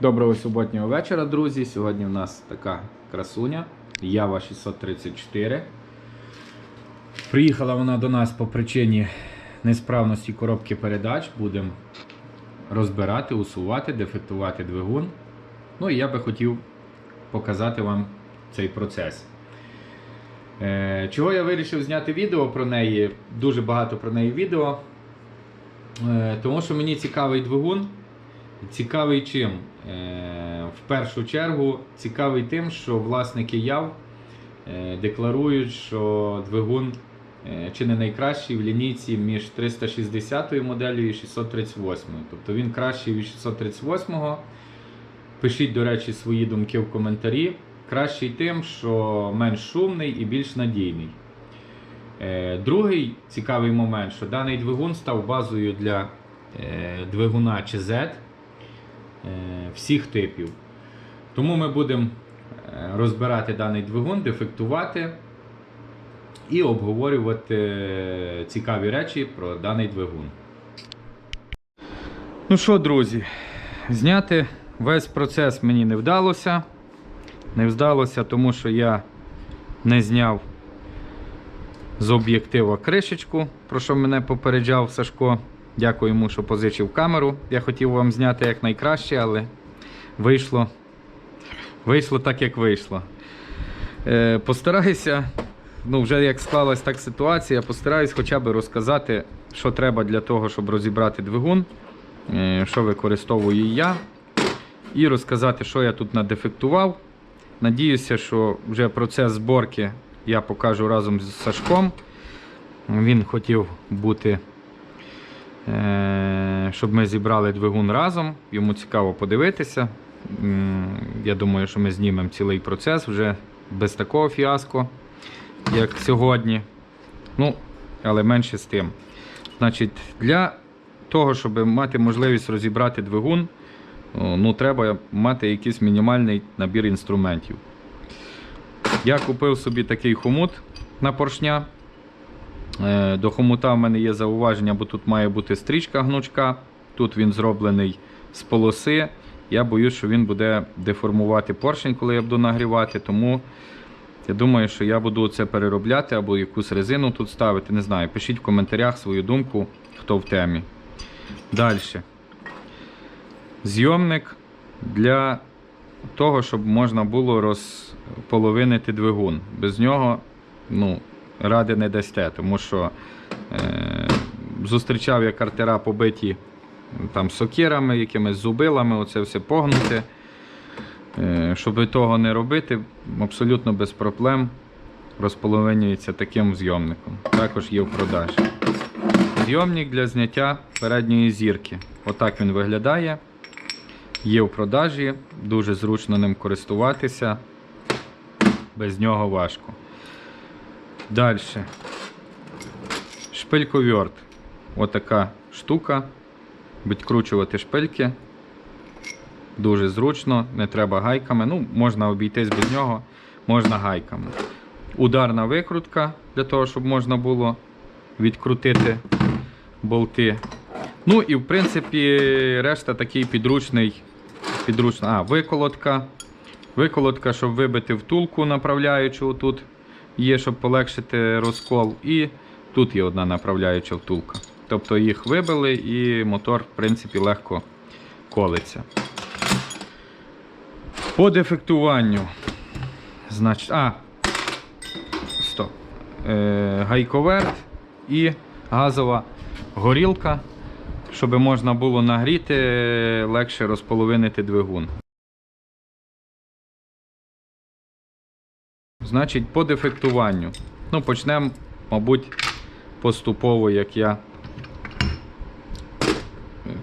Доброго суботнього вечора, друзі. Сьогодні в нас така красуня Ява 634. Приїхала вона до нас по причині несправності коробки передач. Будемо розбирати, усувати, дефектувати двигун. Ну і я би хотів показати вам цей процес. Е, Чого я вирішив зняти відео про неї? Дуже багато про неї відео. Е, Тому що мені цікавий двигун. Цікавий чим? Е, В першу чергу цікавий тим, що власники яв е, декларують, що двигун е, чи не найкращий в лінійці між 360 моделлю і 638. Тобто він кращий від 638. Пишіть, до речі, свої думки в коментарі. Кращий тим, що менш шумний і більш надійний. Другий цікавий момент, що даний двигун став базою для двигуна ЧЗ всіх типів. Тому ми будемо е, розбирати даний двигун, дефектувати і обговорювати е, цікаві речі про даний двигун. Ну що, друзі, зняти весь процес мені не вдалося. Не вдалося, тому що я не зняв з об'єктива кришечку, про що мене попереджав Сашко. Дякую йому, що позичив камеру. Я хотів вам зняти як найкраще, але вийшло, вийшло так, як вийшло. Е, постараюся, ну вже як склалась так ситуація, постараюсь хоча б розказати, що треба для того, щоб розібрати двигун, е, що використовую я, і розказати, що я тут надефектував. Надіюся, що вже процес зборки я покажу разом з Сашком. Він хотів бути, щоб ми зібрали двигун разом. Йому цікаво подивитися. Я думаю, що ми знімемо цілий процес вже без такого фіаско, як сьогодні. Ну, але менше з тим. Значить, для того, щоб мати можливість розібрати двигун, ну, треба мати якийсь мінімальний набір інструментів. Я купив собі такий хомут на поршня. Е, До хомута в мене є зауваження, бо тут має бути стрічка гнучка. Тут він зроблений з полоси. Я боюсь, що він буде деформувати поршень, коли я буду нагрівати. Тому я думаю, що я буду це переробляти або якусь резину тут ставити. Не знаю. Пишіть в коментарях свою думку, хто в темі. Далі. Зйомник для того, щоб можна було розполовинити двигун. Без нього ну, ради не дасте, тому що е, зустрічав я картера побиті там, сокирами, якимись зубилами, оце все погнуте. Е, щоб того не робити, абсолютно без проблем розполовинюється таким зйомником. Також є в продажі. Зйомник для зняття передньої зірки. Отак він виглядає. Є в продажі, дуже зручно ним користуватися. Без нього важко. Далі. Шпильковерт. Отака штука. Відкручувати шпильки. Дуже зручно, не треба гайками. Ну, можна обійтись без нього, можна гайками. Ударна викрутка для того, щоб можна було відкрутити болти. Ну і в принципі решта такий підручний. підручна, а, виколотка. Виколотка, щоб вибити втулку направляючу. Тут є, щоб полегшити розкол. І тут є одна направляюча втулка. Тобто їх вибили і мотор, в принципі, легко колиться. По дефектуванню. Значить, а, стоп. Е, гайковерт і газова горілка, щоб можна було нагріти, легше розполовинити двигун. Значить, по дефектуванню. Ну, почнемо, мабуть, поступово, як я.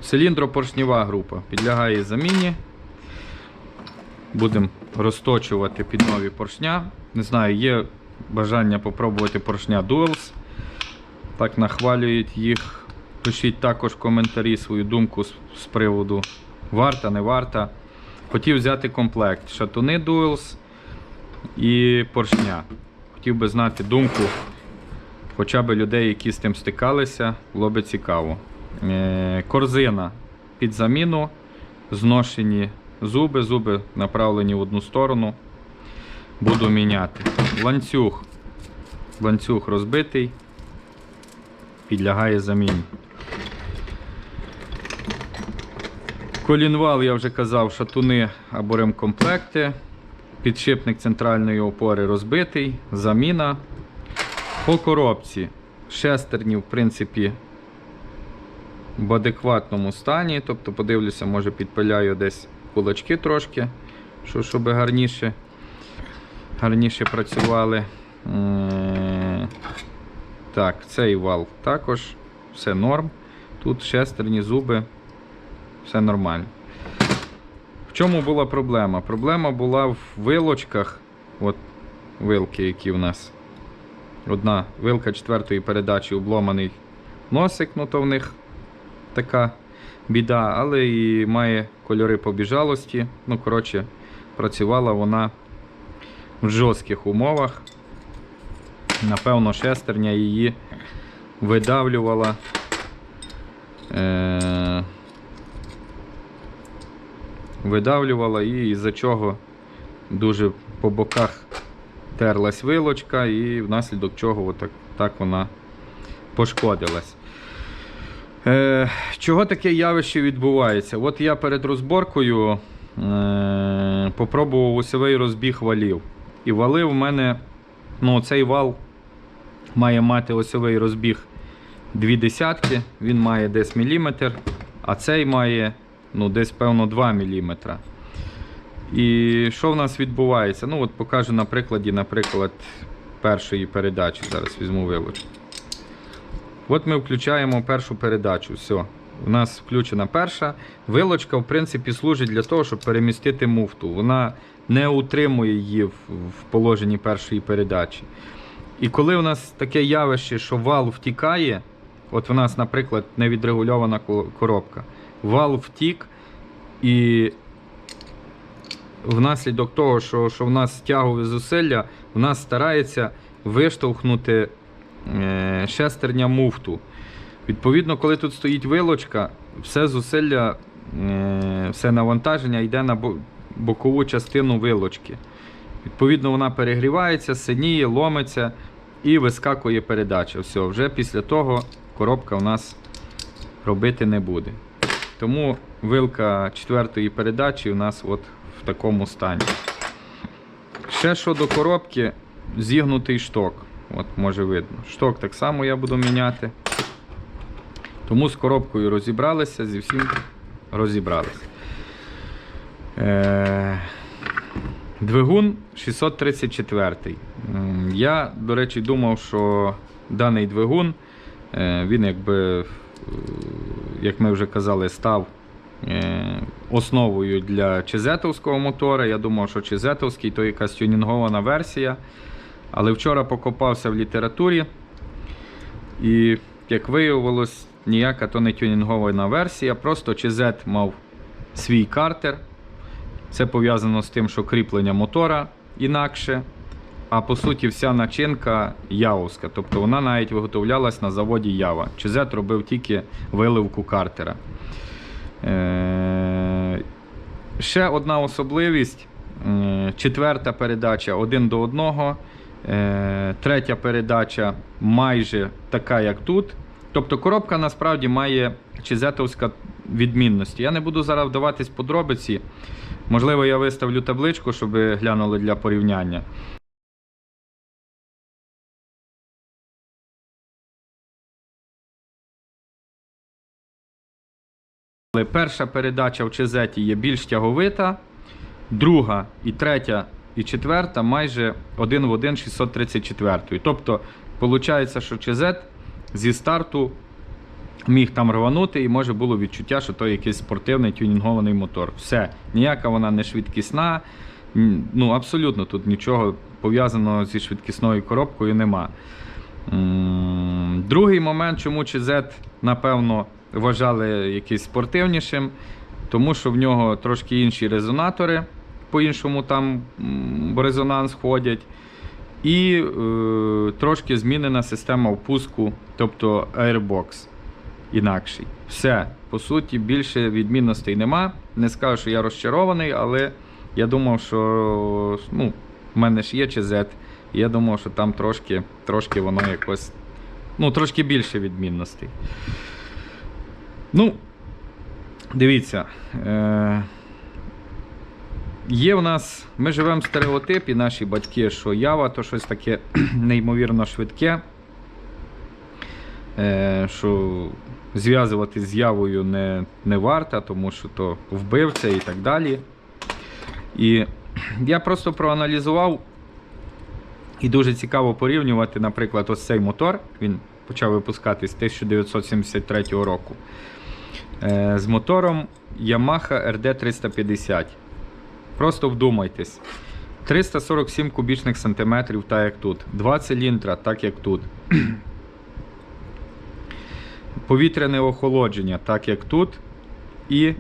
Циліндропоршнєва група підлягає заміні. Будемо розточувати під нові поршня. Не знаю, є бажання попробувати поршня Duals. Так нахвалюють їх. Пишіть також в коментарі свою думку з, приводу варта, не варта. Хотів взяти комплект шатуни Duals і поршня. Хотів би знати думку хоча б людей, які з тим стикалися, було би цікаво. Е, корзина під заміну, зношені зуби, зуби направлені в одну сторону. Буду міняти. Ланцюг. Ланцюг розбитий. Підлягає заміні. Колінвал, я вже казав, шатуни або ремкомплекти. Підшипник центральної опори розбитий, заміна. По коробці шестерні, в принципі, в адекватному стані. Тобто, подивлюся, може підпиляю десь кулачки трошки, що, щоб гарніше, гарніше працювали. Так, цей вал також все норм. Тут шестерні зуби, все нормально. В чому була проблема? Проблема була в вилочках. От вилки, які в нас. Одна вилка четвертої передачі обломаний носик, ну то в них така біда, але і має кольори побіжалості. Ну, коротше, працювала вона в жорстких умовах. Напевно, шестерня її видавлювала. Е- видавлювала і із-за чого дуже по боках терлась вилочка, і внаслідок чого отак, так вона пошкодилась. Е, чого таке явище відбувається? От я перед розборкою е, попробував осьовий розбіг валів. І вали в мене, ну цей вал має мати осьовий розбіг дві десятки, він має десь міліметр, а цей має ну, десь, певно, 2 мм. І що в нас відбувається? Ну, от покажу на прикладі, наприклад, першої передачі. Зараз візьму вилочку. От ми включаємо першу передачу. Все. У нас включена перша. Вилочка, в принципі, служить для того, щоб перемістити муфту. Вона не утримує її в положенні першої передачі. І коли у нас таке явище, що вал втікає, от у нас, наприклад, невідрегульована коробка, вал втік, і внаслідок того, що, що в нас стягові зусилля, в нас старається виштовхнути е, шестерня муфту. Відповідно, коли тут стоїть вилочка, все зусилля, е, все навантаження йде на бокову частину вилочки. Відповідно, вона перегрівається, синіє, ломиться і вискакує передача. Все, вже після того коробка у нас робити не буде. Тому вилка четвертої передачі у нас от в такому стані. Ще щодо коробки, зігнутий шток. От може видно. Шток так само я буду міняти. Тому з коробкою розібралися, зі всім розібралися. Е... Двигун 634. Я, до речі, думав, що даний двигун, е, він якби, е, як ми вже казали, став е, основою для чезетовського мотора. Я думав, що чезетовський то якась тюнінгована версія. Але вчора покопався в літературі. І, як виявилось, ніяка то не тюнінгована версія, просто чезет мав свій картер. Це пов'язано з тим, що кріплення мотора інакше. А по суті, вся начинка явовська. Тобто вона навіть виготовлялась на заводі Ява. Чезет робив тільки виливку картера. Е- Ще одна особливість. Е, Четверта передача один до одного. Е, Третя передача майже така, як тут. Тобто коробка насправді має чезетовська відмінності. Я не буду зараз вдаватись подробиці. Можливо, я виставлю табличку, щоб глянули для порівняння. Перша передача в Чезеті є більш тяговита, друга і третя і четверта майже один в один 634. Тобто, виходить, що Чезет зі старту міг там рванути, і може було відчуття, що то якийсь спортивний тюнінгований мотор. Все, ніяка вона не швидкісна. Ну, абсолютно тут нічого пов'язаного зі швидкісною коробкою нема. Другий момент, чому ЧЗ, напевно, вважали якийсь спортивнішим, тому що в нього трошки інші резонатори, по-іншому там резонанс ходять. І е, трошки змінена система впуску, тобто Airbox. інакший. Все, по суті, більше відмінностей нема. Не скажу, що я розчарований, але я думав, що ну, в мене ж є ЧЗ, я думав, що там трошки, трошки воно якось. Ну, трошки більше відмінностей. Ну, дивіться. Е- Є в нас, ми живемо в стереотипі, наші батьки, що ява то щось таке неймовірно швидке, е, що зв'язувати з явою не, не варто, тому що то вбивця і так далі. І я просто проаналізував і дуже цікаво порівнювати, наприклад, ось цей мотор. Він почав випускатись з 1973 року. Е, з мотором Yamaha RD350. Просто вдумайтесь. 347 кубічних сантиметрів, так як тут. Два циліндра, так як тут. Повітряне охолодження, так як тут. І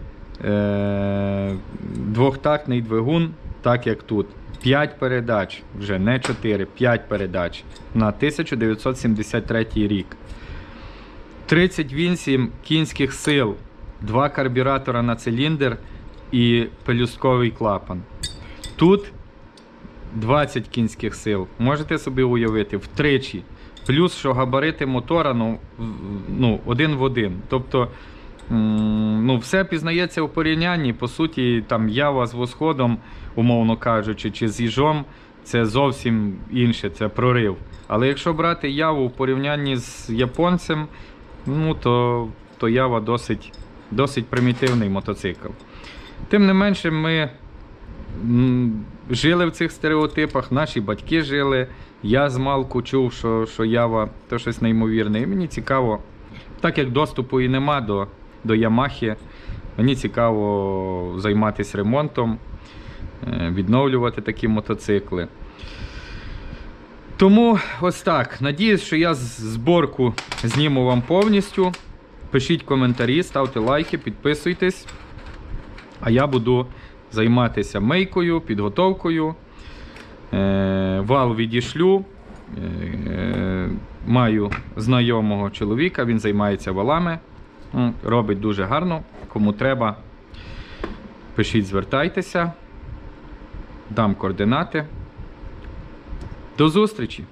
е, двохтактний двигун, так як тут. 5 передач, вже не 4, 5 передач на 1973 рік. 38 кінських сил, 2 карбюратора на циліндр і пелюстковий клапан. Тут 20 кінських сил. Можете собі уявити втричі. Плюс, що габарити мотора ну, ну, один в один. Тобто ну, все пізнається у порівнянні. По суті, там ява з восходом, умовно кажучи, чи з їжом, це зовсім інше, це прорив. Але якщо брати яву в порівнянні з японцем, ну, то, то ява досить, досить примітивний мотоцикл. Тим не менше, ми жили в цих стереотипах, наші батьки жили. Я з малку чув, що, що Ява то щось неймовірне. І мені цікаво, так як доступу і нема до, до Ямахи, мені цікаво займатися ремонтом, е, відновлювати такі мотоцикли. Тому ось так. Надіюсь, що я зборку зніму вам повністю. Пишіть коментарі, ставте лайки, підписуйтесь. А я буду займатися мейкою, підготовкою. Е, вал відішлю. Е, маю знайомого чоловіка, він займається валами. Робить дуже гарно. Кому треба, пишіть, звертайтеся. Дам координати. До зустрічі!